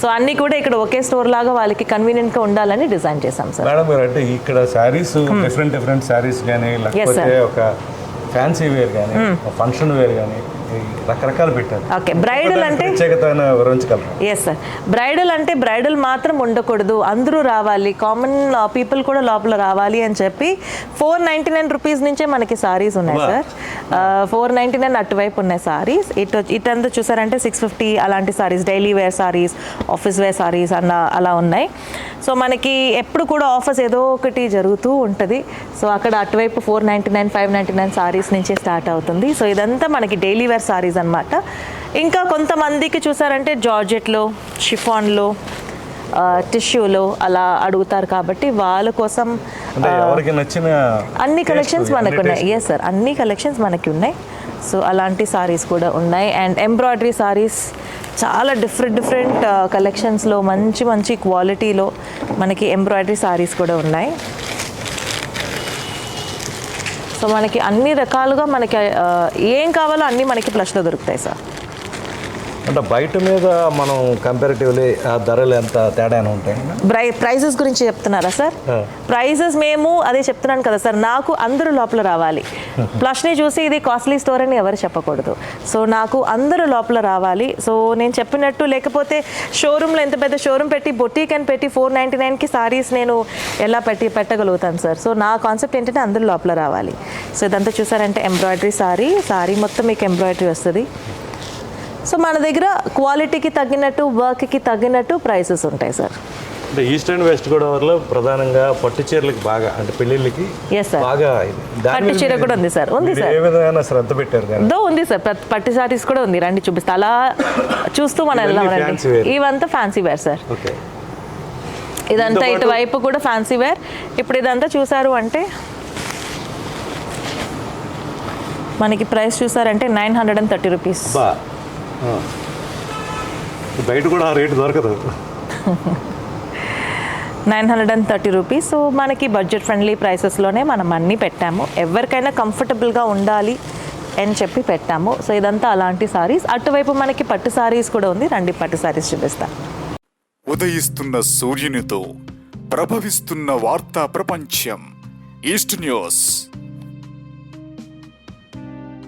So అన్నీ కూడా ఇక్కడ ఒకే స్టోర్ లాగా వాళ్ళకి కన్వీనియంట్గా ఉండాలని డిజైన్ చేశాం సార్ మేడం గారు అంటే ఇక్కడ శారీస్ డిఫరెంట్ డిఫరెంట్ శారీస్ కానీ లేకపోతే ఒక ఫ్యాన్సీ వేర్ కానీ ఫంక్షన్ వేర్ కానీ రకరకాలు పెట్టారు. ఓకే బ్రైడల్ అంటే ప్రత్యేకత వివరించగలరు? ఎస్ సార్ బ్రైడల్ అంటే బ్రైడల్ మాత్రం ఉండకూడదు. అందరూ రావాలి. కామన్ పీపుల్ కూడా లోపల రావాలి అని చెప్పి ఫోర్ నైంటీ నైన్ రూపీస్ నుంచే మనకి సారీస్ ఉన్నాయి. సార్ ఫోర్ నైంటీ నైన్ అటువైపు ఉన్నాయి సారీస్ ఇటు ఇటంతా చూసారంటే సిక్స్ ఫిఫ్టీ అలాంటి saris daily wear saris office wear saris అన్న అలా ఉన్నాయి. సో మనకి ఎప్పుడు కూడా ఆఫర్స్ ఏదో ఒకటి జరుగుతూ ఉంటుంది. సో అక్కడ అటువైపు four ninety nine five ninety nine saris నుంచే స్టార్ట్ అవుతుంది. సో ఇదంతా మనకి డైలీ వేర్ సారీస్ అనమాట ఇంకా కొంతమందికి చూసారంటే జార్జెట్లో షిఫాన్లో టిష్యూలో అలా అడుగుతారు కాబట్టి వాళ్ళ కోసం అంటే ఎవరికి నచ్చిన అన్ని కలెక్షన్స్ మనకు ఉన్నాయి. ఎస్ సార్ అన్ని కలెక్షన్స్ మనకి ఉన్నాయి సో అలాంటి సారీస్ కూడా ఉన్నాయి. అండ్ ఎంబ్రాయిడరీ సారీస్ చాలా డిఫరెంట్ డిఫరెంట్ కలెక్షన్స్లో మంచి మంచి క్వాలిటీలో మనకి ఎంబ్రాయిడరీ సారీస్ కూడా ఉన్నాయి. సో మనకి అన్ని రకాలుగా మనకి ఆ, ఏం కావాలో అన్నీ మనకి ప్లస్లో దొరుకుతాయి సార్ అంటే బయట మీద మనం కంపారిటివ్లీ ఆ ధరలు ఎంత తేడా ఉంటాయి? ప్రైజెస్ గురించి చెప్తున్నారా సార్. ప్రైజెస్ మేము అదే చెప్తున్నాను కదా సార్ నాకు అందరూ లోపల రావాలి. ప్లస్ని చూసి ఇది కాస్ట్లీ స్టోర్ అని ఎవరు చెప్పకూడదు. సో నాకు అందరూ లోపల రావాలి. సో నేను చెప్పినట్టు లేకపోతే షోరూంలో ఎంత పెద్ద షోరూమ్ పెట్టి బొటీక్ అని పెట్టి ఫోర్ నైంటీ నైన్కి సారీస్ నేను ఎలా పెట్టి పెట్టగలుగుతాను సార్? సో నా కాన్సెప్ట్ ఏంటంటే అందరూ లోపల రావాలి. సో ఇదంతా చూసారంటే ఎంబ్రాయిడరీ సారీ సారీ మొత్తం మీకు ఎంబ్రాయిడరీ వస్తుంది. సో మన దగ్గర క్వాలిటీకి తగ్గినట్టు వర్క్కి తగ్గినట్టు ప్రైసెస్ ఉంటాయి సార్. అంటే ఈస్ట్ అండ్ వెస్ట్ గోదావరిలో ప్రధానంగా పట్టు చీరలకు బాగా అంటే sir. బాగా పట్టు చీర కూడా ఉంది, sir. ఉంది, sir. ఏ విధమైన శ్రద్ధ పెట్టారు దో ఉంది సార్. పట్- పట్టు సారీస్ కూడా ఉంది. రండి చూపిస్తా. అలా చూస్తూ మనం వెళ్దాం రండి. ఇవంతా ఫ్యాన్సీ వేర్ సార్. ఓకే. ఇదంతా ఇటువైపు కూడా ఫ్యాన్సీ వేర్ ఇప్పుడు ఇదంతా చూసారు అంటే మనకి ప్రైస్ చూసారంటే nine hundred and thirty rupees. బయట కూడా ఆ రేటు దొరకదు. Nine hundred and thirty rupees. So మనకి బడ్జెట్ ఫ్రెండ్లీ ప్రైసెస్లోనే మనం అన్నీ పెట్టాము. ఎవరికైనా కంఫర్టబుల్గా ఉండాలి అని చెప్పి పెట్టాము. సో ఇదంతా అలాంటి సారీస్ అటువైపు మనకి పట్టు సారీస్ కూడా ఉంది. రండి పట్టు సారీస్ చూపిస్తా. ఉదయిస్తున్న సూర్యునితో ప్రభవిస్తున్న వార్తా ప్రపంచం. East news.